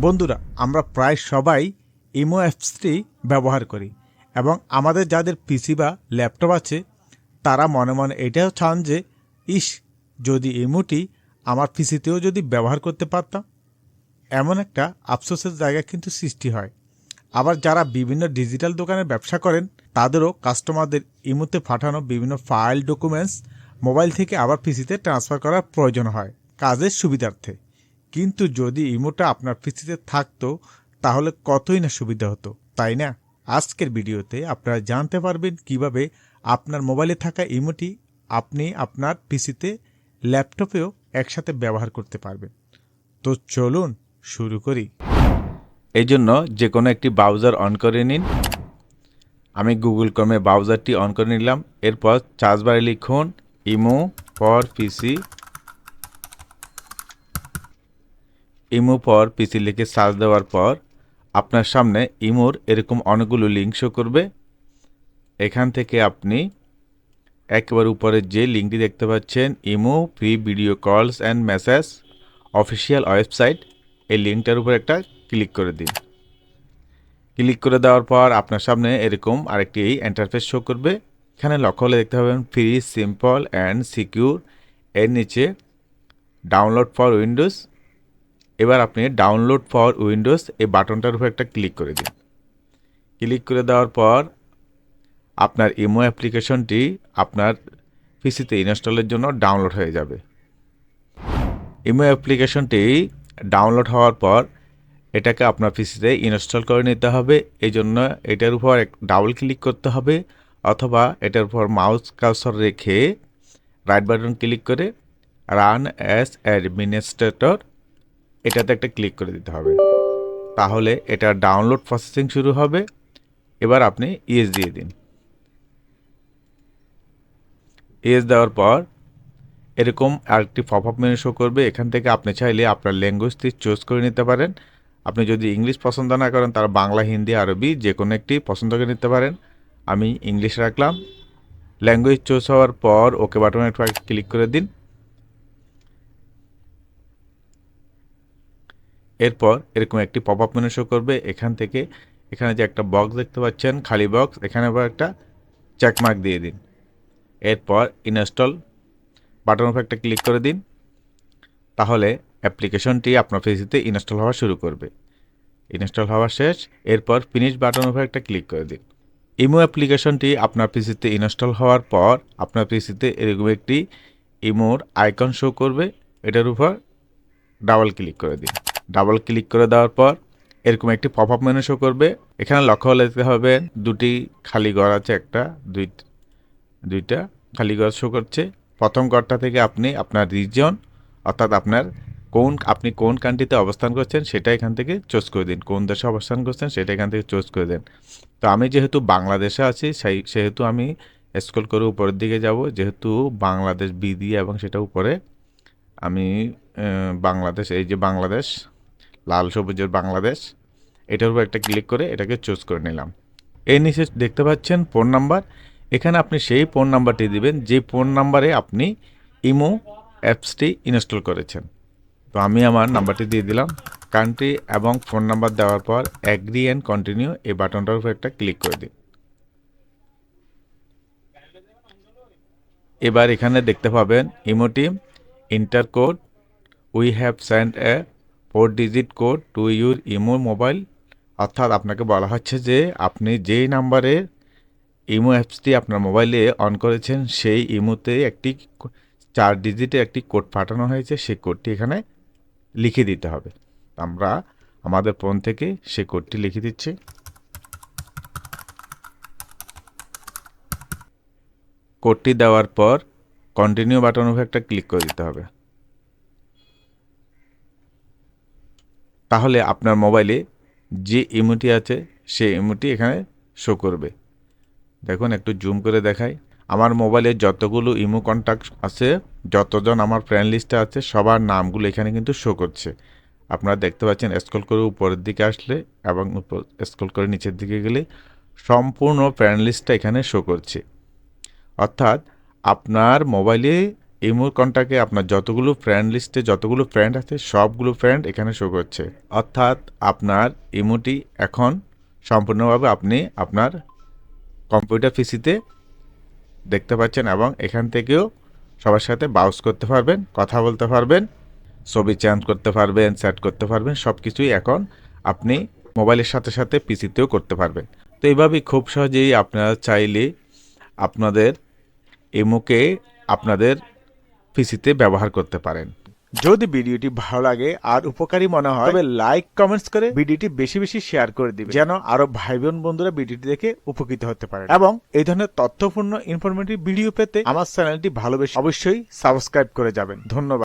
বন্ধুরা, আমরা প্রায় সবাই ইমো অ্যাপসটি ব্যবহার করি এবং আমাদের যাদের পিসি বা ল্যাপটপ আছে, তারা মনে মনে এটাও চান যে, ইস, যদি ইমোটি আমার পিসিতেও যদি ব্যবহার করতে পারতাম। এমন একটা আফসোসের জায়গা কিন্তু সৃষ্টি হয়। আবার যারা বিভিন্ন ডিজিটাল দোকানে ব্যবসা করেন, তাদেরও কাস্টমারদের ইমোতে পাঠানো বিভিন্ন ফাইল, ডকুমেন্টস, মোবাইল থেকে আবার পিসিতে ট্রান্সফার করার প্রয়োজন হয়। কাজের সুবিধার্থে। কিন্তু যদি ইমোটা আপনার পিসিতে থাকতো, তাহলে কতই না সুবিধা হতো, তাই না? আজকের ভিডিওতে আপনারা জানতে পারবেন কীভাবে আপনার মোবাইলে থাকা ইমোটি আপনি আপনার পিসিতে, ল্যাপটপেও একসাথে ব্যবহার করতে পারবেন। তো চলুন শুরু করি। এই জন্য যে কোনো একটি ব্রাউজার অন করে নিন। আমি গুগল ক্রমে ব্রাউজারটি অন করে নিলাম। এরপর চার্জবারে লিখুন, imo for PC imo for PC লিখে সার্চ দেওয়ার পর আপনার সামনে ইমোর এরকম অনেকগুলো লিঙ্ক শো করবে। এখান থেকে আপনি একেবারে উপরে যে লিঙ্কটি দেখতে পাচ্ছেন, imo free video calls and message official website এই লিঙ্কটার উপর একটা ক্লিক করে দিন। ক্লিক করে দেওয়ার পর আপনার সামনে এরকম আরেকটি ইন্টারফেস শো করবে। এখানে লক্ষ্য হলে দেখতে পাবেন ফ্রি সিম্পল অ্যান্ড সিকিউর এর নিচে ডাউনলোড ফর উইন্ডোজ এবার আপনি ডাউনলোড ফর উইন্ডোজ এই বাটনটার উপর একটা ক্লিক করে দিন। ক্লিক করে দেওয়ার পর আপনার ইমো অ্যাপ্লিকেশনটি আপনার পিসিতে ইনস্টলের জন্য ডাউনলোড হয়ে যাবে। ইমো অ্যাপ্লিকেশনটি ডাউনলোড হওয়ার পর এটাকে আপনার পিসিতে ইনস্টল করে নিতে হবে। এই জন্য এটার উপর ডাবল ক্লিক করতে হবে অথবা এটার উপর মাউস কার্সর রেখে রাইট বাটন ক্লিক করে রান অ্যাজ অ্যাডমিনিস্ট্রেটর এটাতে একটা ক্লিক করে দিতে হবে। তাহলে এটা ডাউনলোড প্রসেসিং শুরু হবে। এবার আপনি ইএস দিয়ে দিন। ইএস দেওয়ার পর এরকম আরেকটি পপ আপ মেনু শো করবে। এখান থেকে আপনি চাইলে আপনার ল্যাঙ্গুয়েজটি চুজ করে নিতে পারেন। আপনি যদি ইংলিশ পছন্দ না করেন তারা বাংলা, হিন্দি, আরবি যে কোনো একটি পছন্দ করে নিতে পারেন। আমি ইংলিশ রাখলাম। ল্যাঙ্গুয়েজ চুজ হওয়ার পর ওকে বাটনে ক্লিক করে দিন। এরপর এরকম একটি পপ আপ মেনু শো করবে। এখান থেকে এখানে যে একটা বক্স দেখতে পাচ্ছেন, খালি বক্স এখানে আবার একটা চেকমার্ক দিয়ে দিন। এরপর ইনস্টল বাটন উপর একটা ক্লিক করে দিন। তাহলে অ্যাপ্লিকেশনটি আপনার পিসিতে ইনস্টল হওয়া শুরু করবে। ইনস্টল হওয়া শেষ, এরপর ফিনিশ বাটন উপর একটা ক্লিক করে দিন। ইমো অ্যাপ্লিকেশনটি আপনার পিসিতে ইনস্টল হওয়ার পর আপনার পিসিতে এরকম একটি ইমোর আইকন শো করবে। এটার উপর ডাবল ক্লিক করে দিন। ডাবল ক্লিক করে দেওয়ার পর এরকম একটি পপ আপ মেনু শো করবে। এখানে লক্ষ্য হলে দেখতে হবে দুটি খালি ঘর আছে, একটা, দুই, দুইটা খালি ঘর শো করছে। প্রথম ঘরটা থেকে আপনি আপনার রিজন অর্থাৎ আপনার কোন, আপনি কোন কান্ট্রিতে অবস্থান করছেন সেটা এখান থেকে চুজ করে দিন। কোন দেশে অবস্থান করছেন সেটা এখান থেকে চুজ করে দেন। তো আমি যেহেতু বাংলাদেশে আছি, সেই, সেহেতু আমি স্ক্রল করে উপরের দিকে যাব। যেহেতু বাংলাদেশ বি দিয়ে এবং সেটা উপরে, আমি বাংলাদেশ, এই যে বাংলাদেশ লাল সবুজের বাংলাদেশ। এটার উপর একটা ক্লিক করে এটাকে চুজ করে নিলাম। এই নিচে দেখতে পাচ্ছেন ফোন নাম্বার এখানে আপনি সেই ফোন নাম্বারটি দিবেন, যে ফোন নাম্বারে আপনি ইমো অ্যাপসটি ইনস্টল করেছেন। তো আমি আমার নাম্বারটি দিয়ে দিলাম। কান্ট্রি এবং ফোন নাম্বার দেওয়ার পর অ্যাগ্রি অ্যান্ড কন্টিনিউ এই বাটনটার উপর একটা ক্লিক করে দিন। এবার এখানে দেখতে পাবেন imo team enter code we have send a four digit code to your imo mobile অর্থাৎ আপনাকে বলা হচ্ছে যে আপনি যেই নাম্বারে ইমো অ্যাপসটি আপনার মোবাইলে অন করেছেন, সেই ইমোতে একটি চার ডিজিটের একটি কোড পাঠানো হয়েছে সেই কোডটি এখানে লিখে দিতে হবে। আমরা আমাদের ফোন থেকে সেই কোডটি লিখে দিচ্ছি। কোডটি দেওয়ার পর কন্টিনিউ বাটন উপর একটা ক্লিক করে দিতে হবে। তাহলে আপনার মোবাইলে যে ইমোটি আছে, সেই ইমোটি এখানে শো করবে। দেখুন, একটু জুম করে দেখাই। আমার মোবাইলে যতগুলো ইমো কন্ট্যাক্ট আছে, যতজন আমার ফ্রেন্ড লিস্টে আছে, সবার নামগুলো এখানে কিন্তু শো করছে। আপনারা দেখতে পাচ্ছেন স্ক্রল করে উপরের দিকে আসলে এবং উপর স্ক্রল করে নিচের দিকে গেলে সম্পূর্ণ ফ্রেন্ড লিস্টটা এখানে শো করছে। অর্থাৎ আপনার মোবাইলে ইমোর কন্টাক্টে আপনার যতগুলো ফ্রেন্ড লিস্টে যতগুলো ফ্রেন্ড আছে, সবগুলো ফ্রেন্ড এখানে শো করছে। অর্থাৎ আপনার ইমোটি এখন সম্পূর্ণভাবে আপনি আপনার কম্পিউটার পিসিতে দেখতে পাচ্ছেন এবং এখান থেকেও সবার সাথে বাউস করতে পারবেন, কথা বলতে পারবেন, ছবি চেঞ্জ করতে পারবেন সেট করতে পারবেন সব কিছুই এখন আপনি মোবাইলের সাথে সাথে পিসিতেও করতে পারবেন। তো এইভাবেই খুব সহজেই আপনারা চাইলে আপনাদের এমোকে আপনাদের পিসিতে ব্যবহার করতে পারেন। যদি ভিডিওটি ভালো লাগে আর উপকারী মনে হয় তবে লাইক কমেন্টস করে ভিডিওটি বেশি বেশি শেয়ার করে দিবে যেন আরও ভাই বোন বন্ধুরা ভিডিওটি দেখে উপকৃত হতে পারে। এবং এই ধরনের তথ্যপূর্ণ ইনফরমেটিভ ভিডিও পেতে আমার চ্যানেলটি ভালোবেসে অবশ্যই সাবস্ক্রাইব করে যাবেন। ধন্যবাদ।